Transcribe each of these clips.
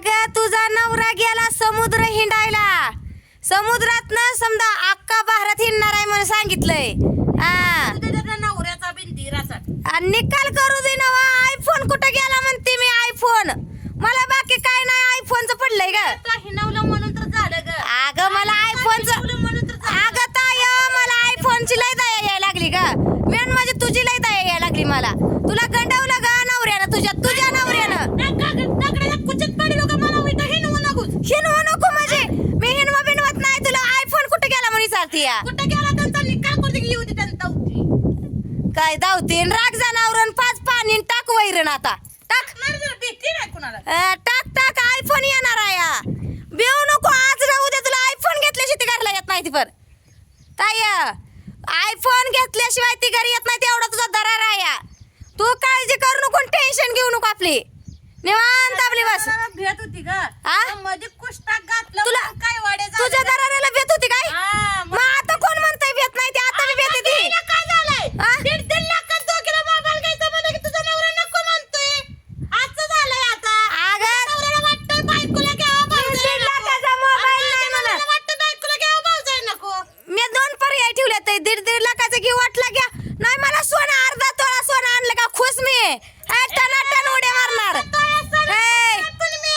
अग तुझा नवरा गेला समुद्र हिंडायला. समुद्रात ना समजा अख्खा भारत हिंडणार आहे म्हणून सांगितलंय. हा नवऱ्याचा बिंदीराचा आणि निकाल करू दे ना आयफोन कुठं गेला म्हणते मी आयफोन मला बाकी काय नाही आयफोनचं पडलंय ग. तुला हिनवलं म्हणून तर झालं ग अगं मला आयफोनचं हिनवलं म्हणून तर झालं अगं ताय मला आयफोनची लय दया यायला लागली ग मेन म्हणजे तुझी लय दया यायला लागली मला तुला गंडवलं ग नवऱ्यानं तुझ्या तुझ्या नवऱ्यानं दगड- दगडाला कुचत पडलो का मला इथं हिनवू नकोस हिनवू नको म्हणजे मी हिनवा बिनवत नाही तुला आयफोन कुठे गेला म्हणे चालती या कुठं गेला त्यांचा निकाल करते की येऊ दे त्यांचा उठी काय धावतीन राग जनावरण पाच पाणी आणि टाक वैरण आता. टाक. मार जरा भीती नाही कुणाला. अं, टाक टाक. आयफोन येणार आहे. बेऊ नको आज ना उद्या तुला. आयफोन घेतल्याशिवाय ती घरला येत नाही ती पर काय आयफोन घेतल्याशिवाय ती घरी येत नाही तेवढा तुझा दरार आहे. तू काळजी करू नको टेन्शन घेऊ नको आपली. निवांत आपली बस. भेट होती ग. मध्ये कुष्टाक घातलं तुला- काय वाडे तुझ्या? दराराला भेट होती काय? हा, मग आता कोण म्हणतंय भेट नाही ती आता बी भेट आता येते तिला काय झालंय हा? दीड दीड लाखात दोघीला मोबाईल घ्यायचा म्हणलं की तुझा नवरा नको म्हणतोय असं झालंय आता अगं नवऱ्याला वाटतंय बायकोला घ्यावं भाऊजाई दीड नको. लाखाचा मोबाईल आणि नाही मला. नवऱ्याला वाटतं बायकोला घ्यावं भाऊजाई नको मी दोन पर्याय ठेवले ते दीड दीड लाखाचं घेऊ वाटला घ्या नाही मला सोनं अर्धा तोळा सोनं आणलं का खुश मी हा, टनाटन उड्या मारणार तोळा सोनं हे. पण मी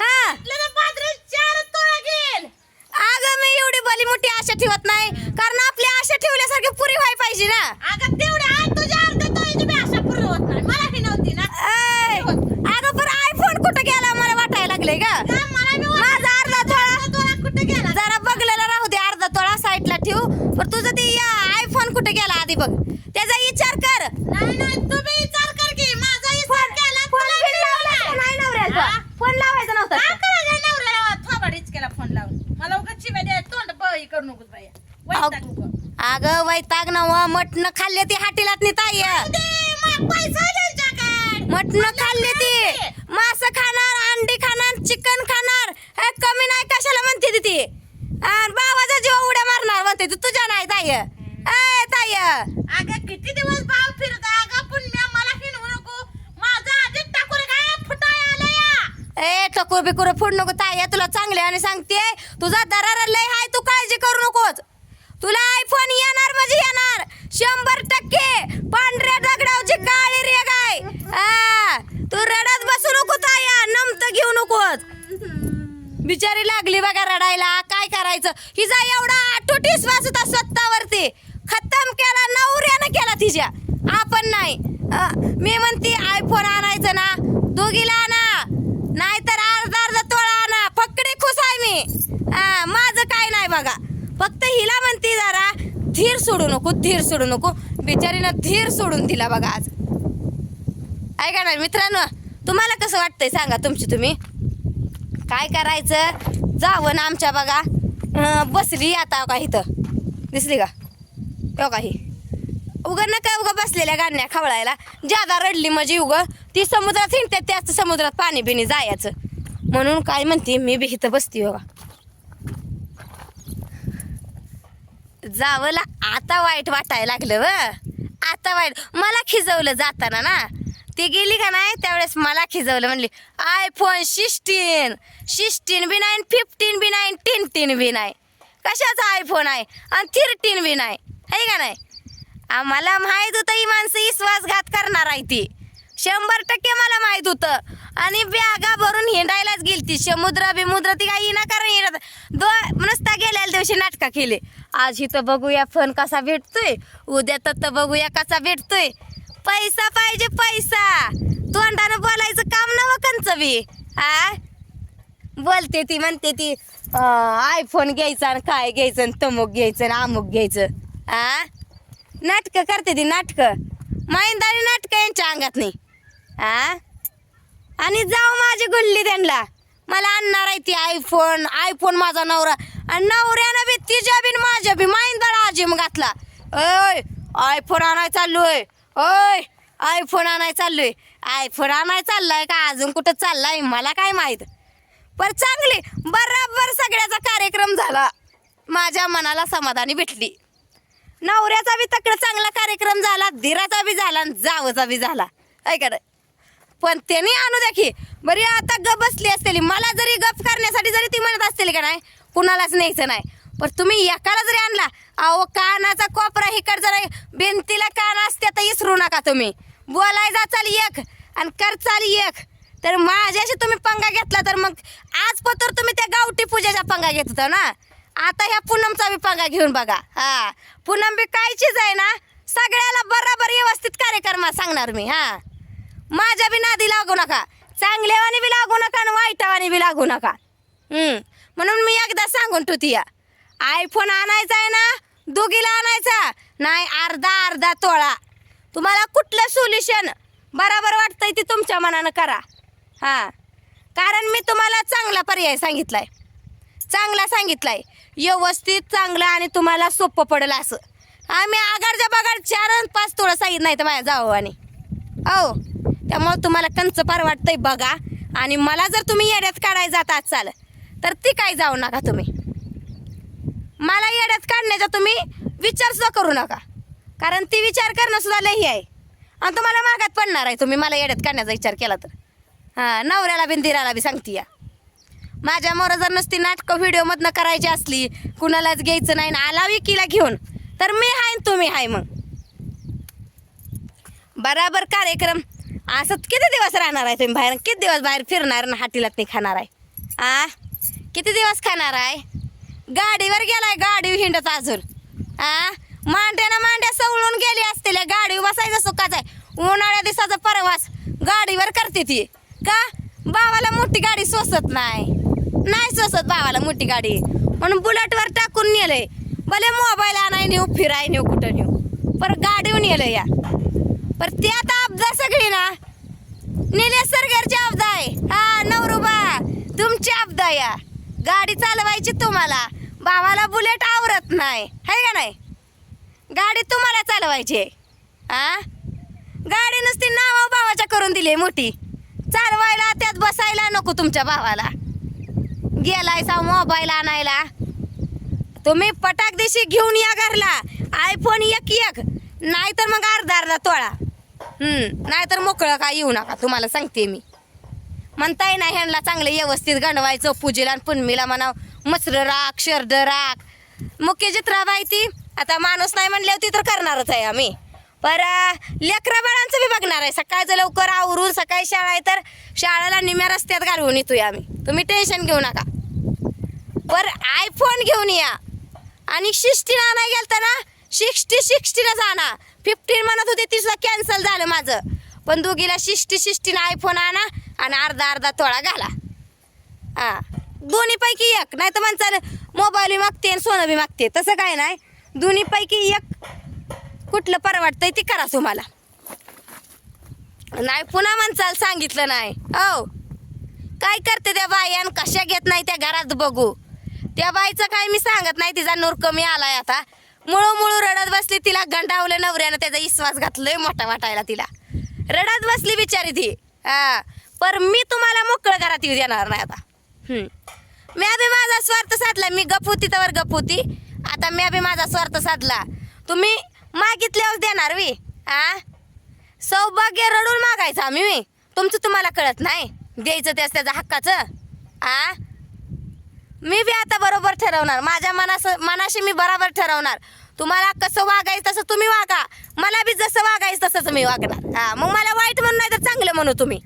हा आपल्याला बाजरीत चार तोळा घेईल अगं मी एवढी बली मोठी आशा ठेवत नाही कारण आपली आशा ठेवल्यासारखी पुरी व्हाय पाहिजे ना अगं तेवढे आहे तुझ्या अर्ध्या तोळ्याची बी आशा पूर्ण होत नाही मला ही नव्हती ना ऐ, अगं पण आयफोन कुठं गेला मला वाटायला लागले का का मला बी वाटलं माझा अर्धा तोळा अर्धा तोळा कुठे गेला जरा बघलेला राहू दे अर्धा तोळा साईडला ठेव पण तुझं ते आयफोन कुठे गेला आधी बघ त्याचा विचार कर नाही नाही तुम्ही विचार कर की माझा विचार केला तुला फोन लावला नाही नवऱ्याचा हा? फोन लावायचा काय नव्हता करायचं नवऱ्याला थोबाडीच केला फोन लावून मला उगाच शिवाय द्या तोंड बळी करू नकोस बाया वैताग नको. अगं वैताग नव मटण खाल्ले ती हाटीलात पैसा त्यांच्याकडे. मटण खाल्ले ती. मास खाणार अंडी खाणार चिकन खाणार. हे कमी नाही कशाला म्हणते ती बाबाचा जीव उड्या मारणार म्हणते ती तुझ्या नाही ताय ए ताय अगं किती दिवस भाव फिरत अगं पुण्या मला हिनवू नको. माझा आधीच टाकून काय? फुटाय आलं ए टकूर बिकूर फोड नको ताय तुला चांगले आणि सांगते. तुझा दरार लय हाय तू काळजी करू नकोस. तुला आयफोन येणार म्हणजे येणार. शंभर टक्के. पांढऱ्या दगडावची काळी रेग आहे. तू रडत बसू नको ताया. नमत घेऊ नकोस. बिचारी लागली बघा रडायला. काय करायचं? हिचा एवढा अटूट विश्वास होता स्वतःवरती. खतम केला नवऱ्यानं केला तिच्या. आपण नाही. मी म्हणते आयफोन आणायचं ना. दोघीला आणा. नाहीतर अर्धा अर्धा तोळा आणा. फकडे खुश आहे मी. माझं काय नाही बघा. फक्त हिला म्हणते जरा धीर सोडू नको धीर सोडू नको. बिचारीनं धीर सोडून दिला बघा आज. ऐका ना मित्रांनो तुम्हाला कसं वाटतंय सांगा तुमची तुम्ही? काय करायचं? जावं ना आमच्या बघा. बसली आता का इथं. दिसली का? हो का ही? उगा नका उगा बसलेल्या गाण्या खवळायला. ज्यादा रडली म्हणजे उगं ती समुद्रात हिंडते त्याच समुद्रात पाणी बिणी जायचं. म्हणून काय म्हणते मी बी इथं बसती बघा. जावला आता वाईट वाटायला लागलं व. आता वाईट. मला खिजवलं जाताना ना. ती गेली का नाही? त्यावेळेस मला खिजवलं म्हणली आयफोन सिक्स्टीन. सिक्स्टीन बी नाही फिफ्टीन बी नाही टेनटीन बी नाही. कशाचा आयफोन आहे? आणि थिरटीन बी नाही. आहे का नाही? आम्हाला माहीत होतं ही माणसं विश्वासघात करणार आहे ती. शंभर टक्के मला माहीत होतं. आणि बॅगा भरून हिंडायलाच गेलती. समुद्र बिमुद्र ती काही ना कारण हिंडत दो नुसता गेल्या दिवशी नाटका केले. आज इथं बघूया फोन कसा भेटतोय. उद्या तर बघूया कसा भेटतोय. पैसा पाहिजे पैसा. तोंडानं बोलायचं काम नवं कंचं बी. आ? बोलते ती म्हणते ती आयफोन घ्यायचा आणि काय घ्यायचं आणि तमुक घ्यायचं आणि अमुक घ्यायचं. आ? नाटकं करते ती नाटकं. माहिंदारी नाटकं यांच्या अंगात नाही. आ? आणि जाऊ माझी गुल्ली त्यांना. मला आणणार आहे ती आयफोन आयफोन माझा नवरा. आणि नवऱ्यानं बी तिच्या बी माझ्या बी माहिंदारा आजिम घातला. ओय आयफोन आणाय चाललोय. ओय आयफोन आणाय चाललोय. आयफोन आणाय चाललाय का? अजून कुठं चाललाय? मला काय माहीत? पण चांगली. बराबर सगळ्याचा कार्यक्रम झाला. माझ्या मनाला समाधानी भेटली. नवऱ्याचा बी तकडं चांगला कार्यक्रम झाला धीराचा बी झाला आणि जावचा बी झाला. ऐका पण त्यांनी आणू द्या की. बरी आता गप बसली असतेली. मला जरी गप करण्यासाठी जरी ती म्हणत असतील का नाही कुणालाच न्यायचं नाही. पण तुम्ही एकाला जरी आणला अहो कानाचा कोपरा हिकडचा जरा भिंतीला कान असते तर इसरू नका तुम्ही. बोलायचा चाल एक आणि कर चाल एक. तर माझ्याशी तुम्ही पंगा घेतला तर मग आज पतर तुम्ही त्या गावठी पूजेचा पंगा घेत होता ना? आता ह्या पूनमचा बी पंगा घेऊन बघा. हा. पूनम बी कायचीच आहे ना? सगळ्याला बराबर व्यवस्थित कार्यक्रमात सांगणार मी हा. माझ्या बी नादी लागू नका. चांगल्यावानी बी लागू नका आणि वाईटावानी बी लागू नका. हम्म. म्हणून मी एकदा सांगून ठेवती या. आयफोन आणायचा आहे ना दोघीला आणायचा. नाही अर्धा अर्धा तोळा. तुम्हाला कुठलं सोल्युशन बराबर वाटतंय ते तुमच्या मनानं करा. हां. कारण मी तुम्हाला चांगला पर्याय सांगितलाय. चांगला सांगितलाय. व्यवस्थित चांगलं आणि तुम्हाला सोपं पडेल असं. आम्ही आगाडच्या बागाड चार आणि पाच तोळं सांगित नाही तर माझ्या जाऊ आणि हो. त्यामुळं तुम्हाला कंच पार वाटतंय बघा. आणि मला जर तुम्ही येड्यात काढायला जात असाल तर ती काय जाऊ नका तुम्ही. मला येड्यात काढण्याचा तुम्ही विचार सुद्धा करू नका. कारण ती विचार करणं सुद्धा लई आहे. आणि तुम्हाला मागात पडणार आहे तुम्ही. मला येड्यात काढण्याचा विचार केला तर. हां नवऱ्याला बी दिराला बी सांगते या माझ्यामोर जर नसती नाटकं व्हिडिओमधनं करायची असली कुणालाच घ्यायचं नाही ना आला विकीला घेऊन तर मी हाय तुम्ही हाय मग. बराबर कार्यक्रम. असं किती दिवस राहणार आहे तुम्ही बाहेर? किती दिवस बाहेर फिरणार ना हाटीलात नाही खाणार आहे? आ? किती दिवस खाणार आहे? गाडीवर गेलाय गाडी हिंडत अजून. आ? मांड्यानं मांड्या सवळून गेली असतील गाडी बसायचं सुखाच आहे. उन्हाळ्या दिवसाचा परवास गाडीवर करते ती. का? भावाला मोठी गाडी सोसत नाही. नाही सोसत भावाला मोठी गाडी. म्हणून बुलेटवर टाकून नेलंय. भले मोबाईल आणाय नेऊ फिराय नेऊ कुठं नेऊ. पर गाडीवर नेलं या. पर ते आता अब्दा सगळी ना? निलेश सरकारची अब्दा आहे. हा नवरुबा तुमची अब्दा या. गाडी चालवायची तुम्हाला. भावाला बुलेट आवरत नाही. है का नाही? गाडी तुम्हाला चालवायची आहे. हा गाडी नुसती नाव भावाच्या करून दिली मोठी. चालवायला त्यात बसायला नको तुमच्या भावाला. गेलायचा मोबाईल आणायला. तुम्ही पटाक दिशी घेऊन या घरला. आयफोन एक एक. नाहीतर मग अर्धा अर्धा तोळा. नाहीतर मोकळं काय येऊ नका तुम्हाला सांगते मी. म्हणताय ना ह्यांना चांगलं व्यवस्थित गंडवायचं पूजेला आणि पुनमीला म्हणाव मसर राख शर्द राख. मुख्य चित्राबाई ती आता माणूस नाही म्हणले होती तर करणारच आहे आम्ही. पर लेकरा बाळांचं बी बघणार आहे. सकाळचं लवकर आवरून सकाळी शाळा आहे तर शाळेला निम्या रस्त्यात घालवून येतोय आम्ही. तुम्ही टेन्शन घेऊ नका. पर आयफोन घेऊन या. आणि सिक्स्टीन आणाय गेलता ना सिक्स्टी सिक्स्टीनच आणा फिफ्टीन म्हणत होते तिचं कॅन्सल झालं माझं. पण दोघीला शिष्टी सिक्स्टीन आयफोन आणा आणि अर्धा अर्धा तोळा घाला. हा. दोन्हीपैकी एक. नाही तर म्हणचाल मोबाईल मागते आणि सोनं बी मागते. तसं काय नाही. दोन्हीपैकी एक कुठलं परवडतंय ते करा तुम्हाला. नाही पुन्हा म्हणचाल सांगितलं नाही. हो. काय करते त्या बाई आणि कशा घेत नाही त्या घरात बघू. त्या बाईचं काय मी सांगत नाही तिचा नूर कमी आलाय आता. मुळू मुळू रडत बसली तिला गंडावलं नवऱ्यानं त्याचा विश्वास घातलोय मोठा वाटायला तिला. रडत बसली बिचारी ती. हा. पर मी तुम्हाला मोकळं घरात येऊ देणार नाही आता. मी बी माझा स्वार्थ साधला मी गप तर गप होती. आता मी बी माझा स्वार्थ साधला. तुम्ही मागितल्यावर देणार वी. हा सौभाग्य रडून मागायचं आम्ही तुमचं तुम्हाला कळत नाही. द्यायचं त्याच त्याच्या हक्काचं. आ? मी बी आता बरोबर ठरवणार. माझ्या मनास मनाशी मी बरोबर ठरवणार. तुम्हाला कसं वागायचं तसं तुम्ही वागा. मला बी जसं वागायचं तसंच मी वागणार. हा मग मला वाईट म्हणून नाही तर चांगलं म्हणू तुम्ही.